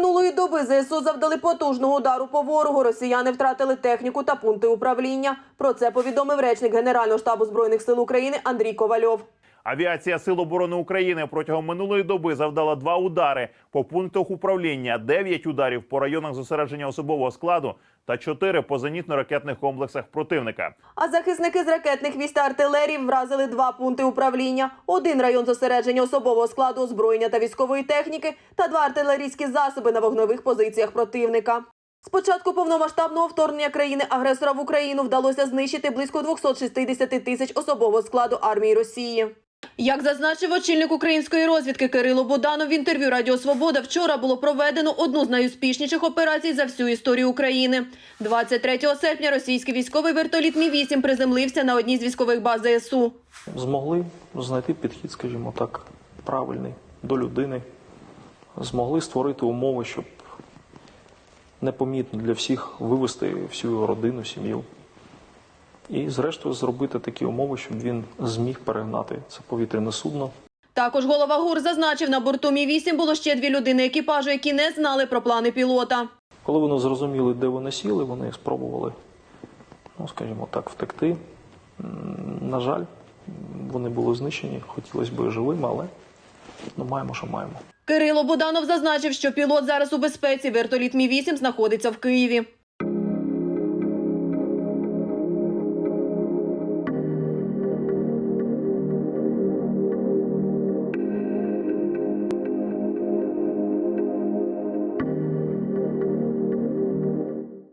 минулої доби ЗСУ завдали потужного удару по ворогу. Росіяни втратили техніку та пункти управління. Про це повідомив речник Генерального штабу збройних сил України Андрій Ковальов. Авіація Сил оборони України протягом минулої доби завдала два удари по пунктах управління, дев'ять ударів по районах зосередження особового складу та чотири по зенітно-ракетних комплексах противника. А захисники з ракетних військ та артилерії вразили два пункти управління: один район зосередження особового складу, озброєння та військової техніки, та два артилерійські засоби на вогневих позиціях противника. З початку повномасштабного вторгнення країни-агресора в Україну вдалося знищити близько 260 тисяч особового складу армії Росії. Як зазначив очільник української розвідки Кирило Буданов в інтерв'ю Радіо Свобода, вчора було проведено одну з найуспішніших операцій за всю історію України. 23 серпня російський військовий вертоліт Мі-8 приземлився на одній з військових баз ЗСУ. змогли знайти підхід, скажімо так, правильний до людини, змогли створити умови, щоб непомітно для всіх вивести всю родину, сім'ю. І, зрештою, зробити такі умови, щоб він зміг перегнати це повітряне судно. Також голова ГУР зазначив, на борту Мі-8 було ще дві людини екіпажу, які не знали про плани пілота. Коли вони зрозуміли, де вони сіли, вони спробували, ну, скажімо так, втекти. На жаль, вони були знищені, хотілося б живими, але ну, маємо, що маємо. Кирило Буданов зазначив, що пілот зараз у безпеці. Вертоліт Мі-8 знаходиться в Києві.